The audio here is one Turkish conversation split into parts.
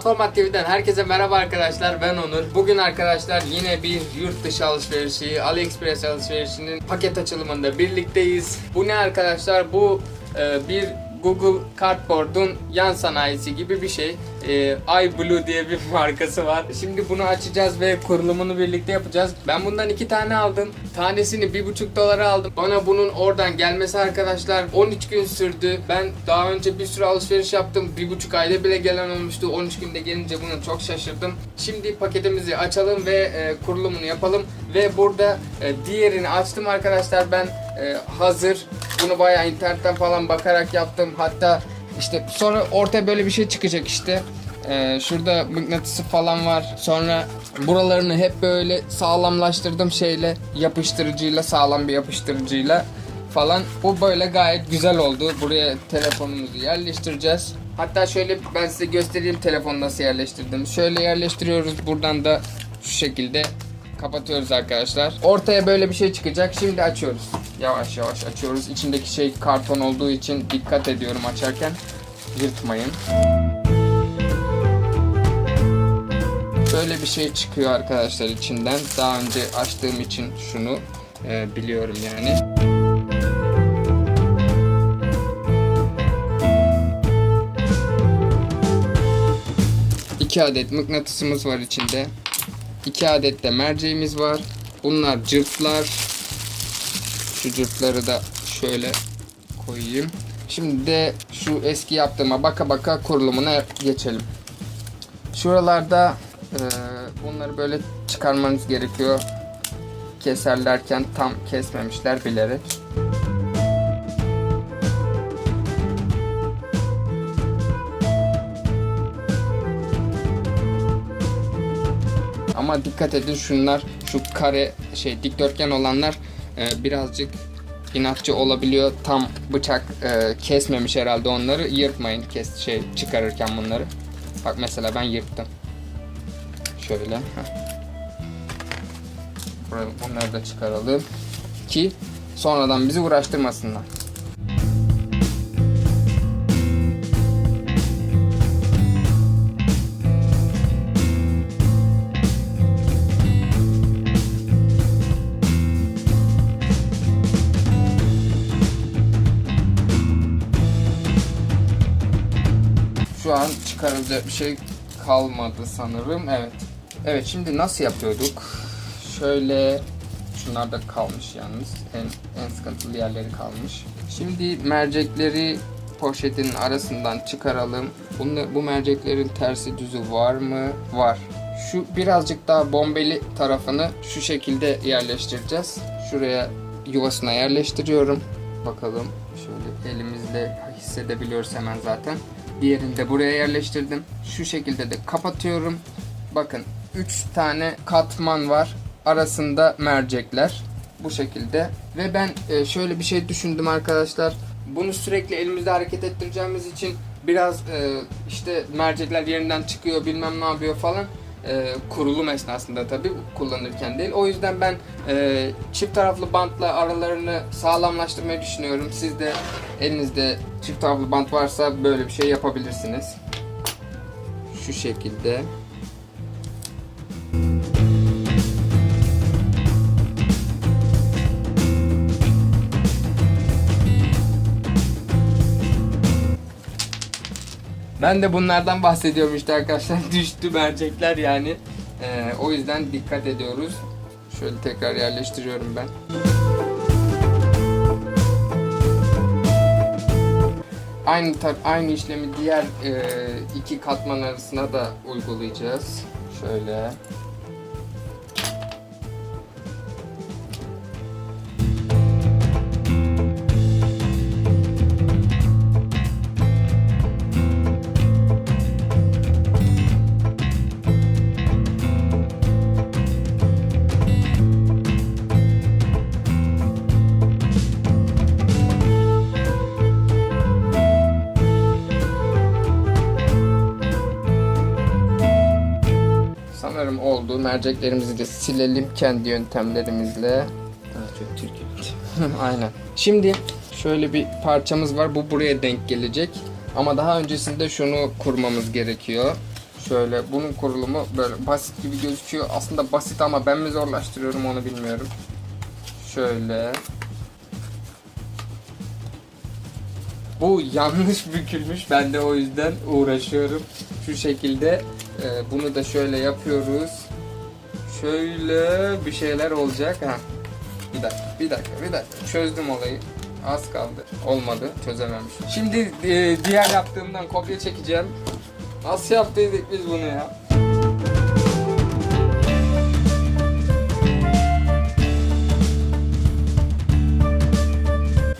Platformat TV'den herkese merhaba arkadaşlar ben Onur. Bugün arkadaşlar yine bir yurt dışı alışverişi, AliExpress alışverişinin paket açılımında birlikteyiz. Bu ne arkadaşlar? Bu e, bir Google Cardboard'un yan sanayisi gibi bir şey. E, iBlue diye bir markası var. Şimdi bunu açacağız ve kurulumunu birlikte yapacağız. Ben bundan iki tane aldım. Tanesini bir buçuk dolara aldım. Bana bunun oradan gelmesi arkadaşlar 13 gün sürdü. Ben daha önce bir sürü alışveriş yaptım. Bir buçuk ayda bile gelen olmuştu. 13 günde gelince bunu çok şaşırdım. Şimdi paketimizi açalım ve e, kurulumunu yapalım. Ve burada e, diğerini açtım arkadaşlar. Ben e, hazır. Bunu bayağı internetten falan bakarak yaptım. Hatta işte sonra ortaya böyle bir şey çıkacak işte. Ee, şurada mıknatısı falan var. Sonra buralarını hep böyle sağlamlaştırdım şeyle yapıştırıcıyla sağlam bir yapıştırıcıyla falan. Bu böyle gayet güzel oldu. Buraya telefonumuzu yerleştireceğiz. Hatta şöyle ben size göstereyim telefonu nasıl yerleştirdim. Şöyle yerleştiriyoruz. Buradan da şu şekilde kapatıyoruz arkadaşlar. Ortaya böyle bir şey çıkacak. Şimdi açıyoruz. Yavaş yavaş açıyoruz. İçindeki şey karton olduğu için dikkat ediyorum açarken. Yırtmayın. Böyle bir şey çıkıyor arkadaşlar içinden. Daha önce açtığım için şunu e, biliyorum yani. İki adet mıknatısımız var içinde. İki adet de merceğimiz var. Bunlar cırtlar. Şu cırtları da şöyle koyayım. Şimdi de şu eski yaptığıma baka baka kurulumuna geçelim. Şuralarda e, bunları böyle çıkarmanız gerekiyor. Keserlerken tam kesmemişler bilerek. Ama dikkat edin şunlar şu kare şey dikdörtgen olanlar e, birazcık inatçı olabiliyor. Tam bıçak e, kesmemiş herhalde onları. Yırtmayın kes şey çıkarırken bunları. Bak mesela ben yırttım. Şöyle. heh. Bunları da çıkaralım ki sonradan bizi uğraştırmasınlar. Şu an çıkarılacak bir şey kalmadı sanırım. Evet. Evet şimdi nasıl yapıyorduk? Şöyle şunlar da kalmış yalnız. En, en sıkıntılı yerleri kalmış. Şimdi mercekleri poşetin arasından çıkaralım. Bunu, bu merceklerin tersi düzü var mı? Var. Şu birazcık daha bombeli tarafını şu şekilde yerleştireceğiz. Şuraya yuvasına yerleştiriyorum. Bakalım şöyle elimizle hissedebiliyoruz hemen zaten. Diğerini de buraya yerleştirdim. Şu şekilde de kapatıyorum. Bakın 3 tane katman var. Arasında mercekler. Bu şekilde. Ve ben e, şöyle bir şey düşündüm arkadaşlar. Bunu sürekli elimizde hareket ettireceğimiz için biraz e, işte mercekler yerinden çıkıyor bilmem ne yapıyor falan. E, kurulum esnasında tabi kullanırken değil. O yüzden ben e, çift taraflı bantla aralarını sağlamlaştırmayı düşünüyorum. Siz de elinizde çift taraflı bant varsa böyle bir şey yapabilirsiniz. Şu şekilde. Ben de bunlardan bahsediyorum işte arkadaşlar. Düştü mercekler yani. Ee, o yüzden dikkat ediyoruz. Şöyle tekrar yerleştiriyorum ben. Aynı tar- aynı işlemi diğer e, iki katman arasına da uygulayacağız. Şöyle. Merceklerimizi de silelim kendi yöntemlerimizle. Daha çok Türkiye. Aynen. Şimdi şöyle bir parçamız var. Bu buraya denk gelecek. Ama daha öncesinde şunu kurmamız gerekiyor. Şöyle bunun kurulumu böyle basit gibi gözüküyor. Aslında basit ama ben mi zorlaştırıyorum onu bilmiyorum. Şöyle. Bu yanlış bükülmüş. Ben de o yüzden uğraşıyorum. Şu şekilde e, bunu da şöyle yapıyoruz. Şöyle bir şeyler olacak. Ha. Bir dakika, bir dakika, bir dakika. Çözdüm olayı. Az kaldı. Olmadı. Çözememiş. Şimdi e, diğer yaptığımdan kopya çekeceğim. Nasıl yaptıydık biz bunu ya?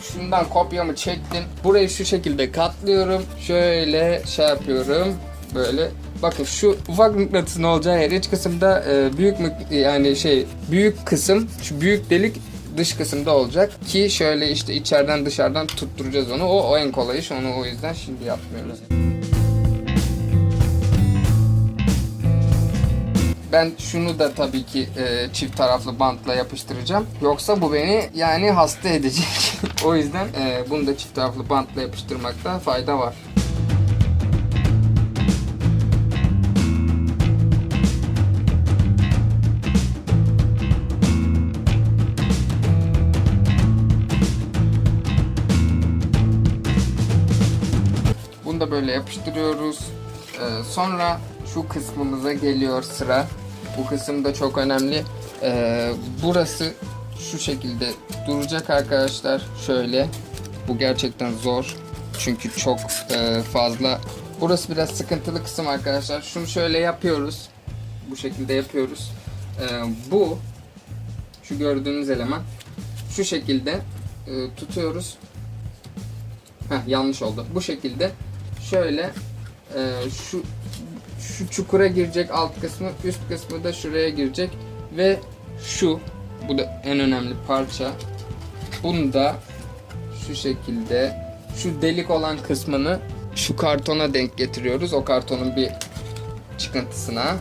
Şundan kopyamı çektim. Burayı şu şekilde katlıyorum. Şöyle şey yapıyorum. Böyle. Bakın şu ufak mıknatısın olacağı yer iç kısımda e, büyük yani şey büyük kısım şu büyük delik dış kısımda olacak ki şöyle işte içeriden dışarıdan tutturacağız onu. O, o en kolay iş. Onu o yüzden şimdi yapmıyoruz. Ben şunu da tabii ki e, çift taraflı bantla yapıştıracağım. Yoksa bu beni yani hasta edecek. o yüzden e, bunu da çift taraflı bantla yapıştırmakta fayda var. Böyle yapıştırıyoruz. Ee, sonra şu kısmımıza geliyor sıra. Bu kısım da çok önemli. Ee, burası şu şekilde duracak arkadaşlar. Şöyle. Bu gerçekten zor. Çünkü çok e, fazla. Burası biraz sıkıntılı kısım arkadaşlar. Şunu şöyle yapıyoruz. Bu şekilde yapıyoruz. Ee, bu şu gördüğünüz eleman şu şekilde e, tutuyoruz. Heh, yanlış oldu. Bu şekilde şöyle e, şu şu çukura girecek alt kısmı, üst kısmı da şuraya girecek ve şu bu da en önemli parça. Bunu da şu şekilde şu delik olan kısmını şu kartona denk getiriyoruz. O kartonun bir çıkıntısına.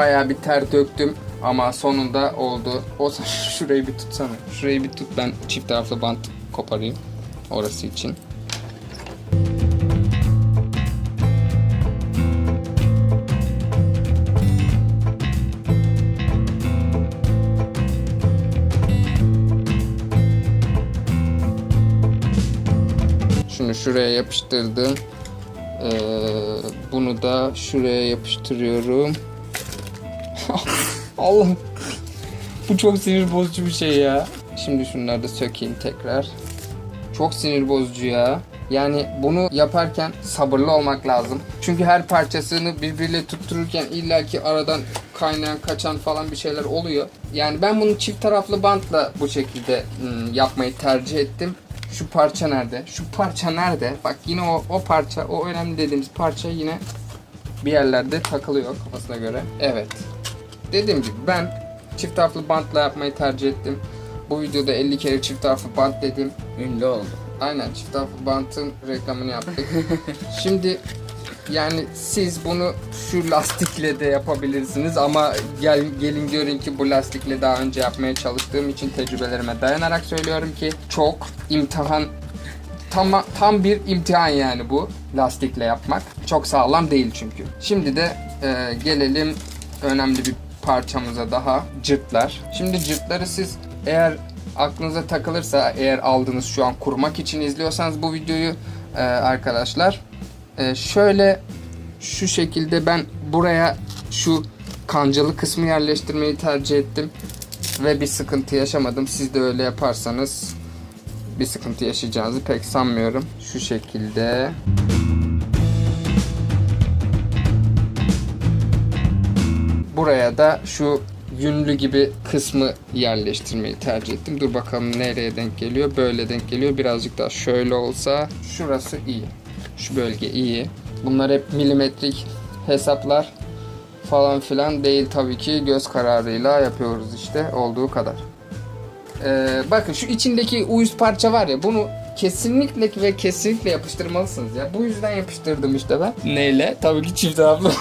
Bayağı bir ter döktüm ama sonunda oldu. O şurayı bir tutsana. Şurayı bir tut ben çift taraflı bant koparayım orası için. Şunu şuraya yapıştırdım. Ee, bunu da şuraya yapıştırıyorum. Allah'ım. Bu çok sinir bozucu bir şey ya. Şimdi şunları da sökeyim tekrar. Çok sinir bozucu ya. Yani bunu yaparken sabırlı olmak lazım. Çünkü her parçasını birbiriyle tuttururken illaki aradan kaynayan, kaçan falan bir şeyler oluyor. Yani ben bunu çift taraflı bantla bu şekilde hmm, yapmayı tercih ettim. Şu parça nerede? Şu parça nerede? Bak yine o, o parça, o önemli dediğimiz parça yine bir yerlerde takılıyor kafasına göre. Evet. Dediğim gibi ben çift taraflı bantla yapmayı tercih ettim. Bu videoda 50 kere çift taraflı bant dedim. Ünlü oldu. Aynen çift taraflı bantın reklamını yaptık. Şimdi yani siz bunu şu lastikle de yapabilirsiniz ama gel, gelin görün ki bu lastikle daha önce yapmaya çalıştığım için tecrübelerime dayanarak söylüyorum ki çok imtihan tam tam bir imtihan yani bu lastikle yapmak. Çok sağlam değil çünkü. Şimdi de e, gelelim önemli bir parçamıza daha cırtlar. Şimdi cırtları siz eğer aklınıza takılırsa eğer aldınız şu an kurmak için izliyorsanız bu videoyu e, arkadaşlar e, şöyle şu şekilde ben buraya şu kancalı kısmı yerleştirmeyi tercih ettim ve bir sıkıntı yaşamadım. Siz de öyle yaparsanız bir sıkıntı yaşayacağınızı pek sanmıyorum. Şu şekilde. Buraya da şu yünlü gibi kısmı yerleştirmeyi tercih ettim. Dur bakalım nereye denk geliyor. Böyle denk geliyor. Birazcık daha şöyle olsa. Şurası iyi. Şu bölge iyi. Bunlar hep milimetrik hesaplar. falan filan değil tabii ki göz kararıyla yapıyoruz işte olduğu kadar. Ee, bakın şu içindeki uyuz parça var ya bunu kesinlikle ve kesinlikle yapıştırmalısınız ya. Bu yüzden yapıştırdım işte ben. Neyle? Tabii ki çift taraflı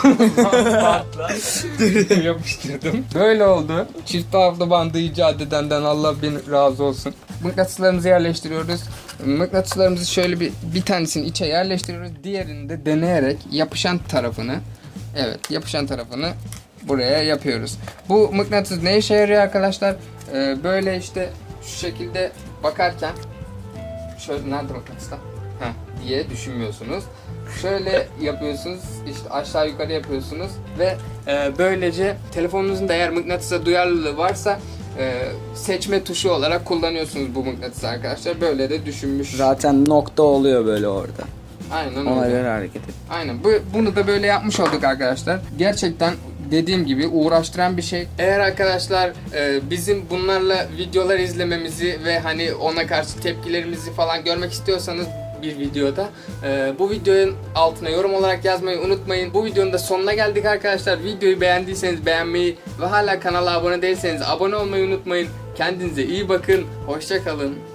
yapıştırdım. Böyle oldu. Çift taraflı bandı icat edenden Allah bin razı olsun. Mıknatıslarımızı yerleştiriyoruz. Mıknatıslarımızı şöyle bir bir tanesini içe yerleştiriyoruz. Diğerini de deneyerek yapışan tarafını evet yapışan tarafını buraya yapıyoruz. Bu mıknatıs ne işe yarıyor arkadaşlar? Ee, böyle işte şu şekilde bakarken şöyle nerede mıknatıslar? Heh, diye düşünmüyorsunuz. Şöyle yapıyorsunuz işte aşağı yukarı yapıyorsunuz ve e, böylece telefonunuzun da eğer mıknatısa duyarlılığı varsa e, seçme tuşu olarak kullanıyorsunuz bu mıknatısı arkadaşlar. Böyle de düşünmüş. Zaten nokta oluyor böyle orada. Aynen Ona öyle. göre hareket et. Aynen. Bu, bunu da böyle yapmış olduk arkadaşlar. Gerçekten dediğim gibi uğraştıran bir şey. Eğer arkadaşlar e, bizim bunlarla videolar izlememizi ve hani ona karşı tepkilerimizi falan görmek istiyorsanız bir videoda e, bu videonun altına yorum olarak yazmayı unutmayın. Bu videonun da sonuna geldik arkadaşlar. Videoyu beğendiyseniz beğenmeyi ve hala kanala abone değilseniz abone olmayı unutmayın. Kendinize iyi bakın. Hoşça kalın.